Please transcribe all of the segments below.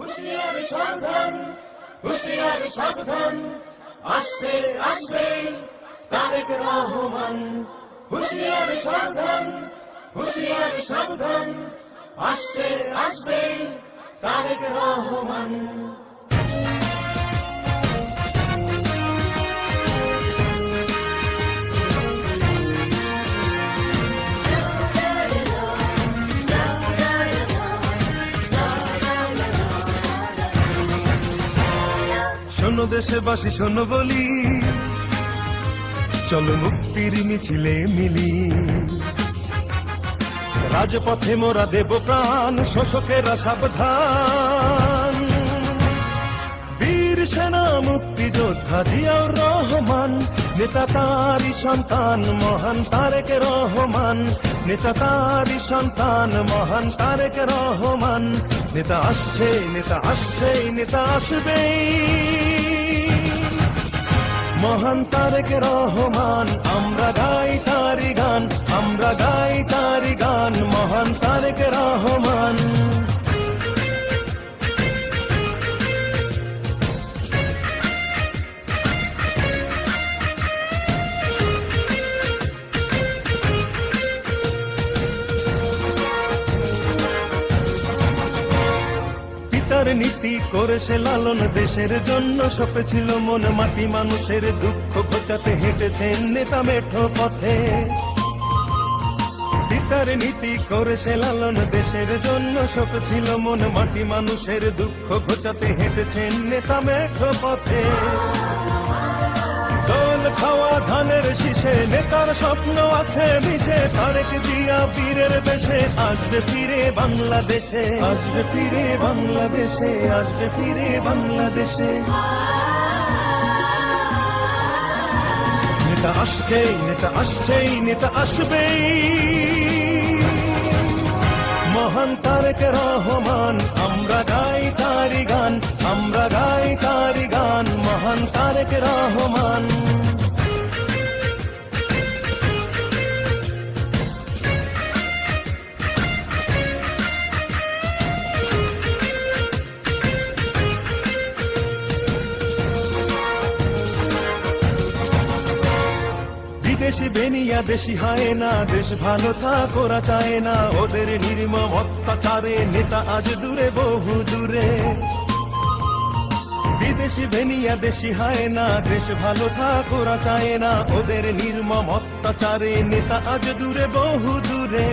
হুঁশিয়ারি সাবধান হুঁশিয়ারি সাবধান। আসছে, আসবে তারেক রহমান। হুঁশিয়ারি সাবধান হুঁশিয়ারি সাবধান। আসছে, আসবে তারেক রহমান। শোনো দেশবাসী, শোনো বলি। চলো মুক্তির মিছিলে মিলি। রাজপথে মোরা দেব প্রাণ, শোষকেরা সাবধান। বীর সেনা মুক্তিযোদ্ধা জিয়াউর রহমান নেতা তারি সন্তান, মহান তারেক রহমান। নেতা তারি সন্তান, মহান তারেক রহমান। নেতা আসছে নেতা আসছে, নেতা আসবে মহান তারেক রহমান, আমরা গাই পিতার নীতি করেছে লালন দেশের জন্য। সপেছিল মন মাটি, মানুষের দুঃখ খোঁচাতে হেঁটেছেন নেতা মেঠো পথে। পিতার নীতি করেছে লালন দেশের জন্য। সপেছিল মন মাটি, মানুষের দুঃখ ঘোচাতে হেঁটেছেন নেতা মেঠো পথে। ধানের শীষে নেতার স্বপ্ন আছে মিশে। তারেক জিয়া বীরের বেশে, আসবে ফিরে বাংলাদেশে। আসবে ফিরে বাংলাদেশে, আসবে ফিরে বাংলাদেশে। নেতা আসছেই নেতা আসছেই, নেতা আসবেই। মহান তারেক রহমান, আমরা গাই তারি গান, আমরা গাই তারি গান। মহান তারেক রহমান। বিদেশি বেনিয়া দেশি হয় না, দেশ ভালো থাক ওরা চায় না। ওদের নির্মম অত্যাচারে নেতা আজ দূরে, বহু দূরে। বিদেশি বেনিয়া, দেশি হয় না, দেশ ভালো থাক ওরা চায় না। ওদের নির্মম অত্যাচারে নেতা আজ দূরে, বহু দূরে।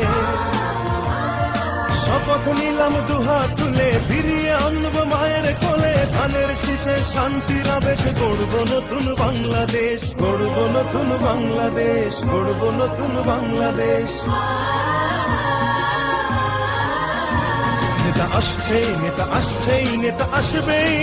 শপথ নিলাম দুহাত তুলে, ফিরিয়ে কোলে শীষে শান্তির আবেশ, গড়ব নতুন বাংলাদেশ, গড়ব নতুন বাংলাদেশ, গড়ব নতুন বাংলাদেশ। নেতা আসছে, নেতা আসছেই, নেতা আসবেই।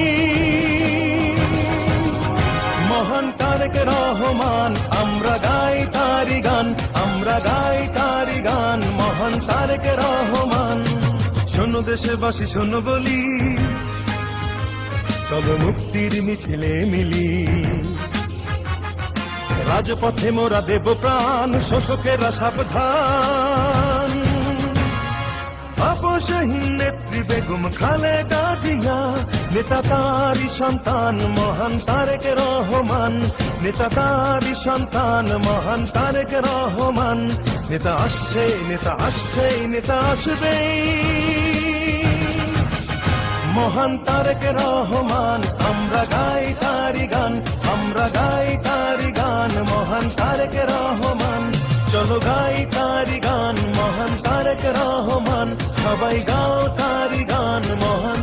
মহান তারেক রহমান, আমরা গাই তারি গান, আমরা গাই তারি গান, মহান তারেক রহমান। শোনো দেশবাসী, শোনো বলি। চলো মুক্তির মিছিলে মিলি। রাজপথে মোরা দেব প্রাণ, শোষকেরা সাবধান। আপসহীন নেত্রী বেগম খালেদা জিয়া, নেতা তারি সন্তান, মহান তারেক রহমান। নেতা তারি সন্তান, মহান তারেক রহমান। নেতা আসছে নেতা আসছে, নেতা আসবেই। মহান তারেক রহমান, আমরা গাই তারি গান, আমরা গাই তারি গান মহান তারেক রহমান। চলো গাই তারি গান মহান তারেক রহমান, সবাই গাও তারি গান মহান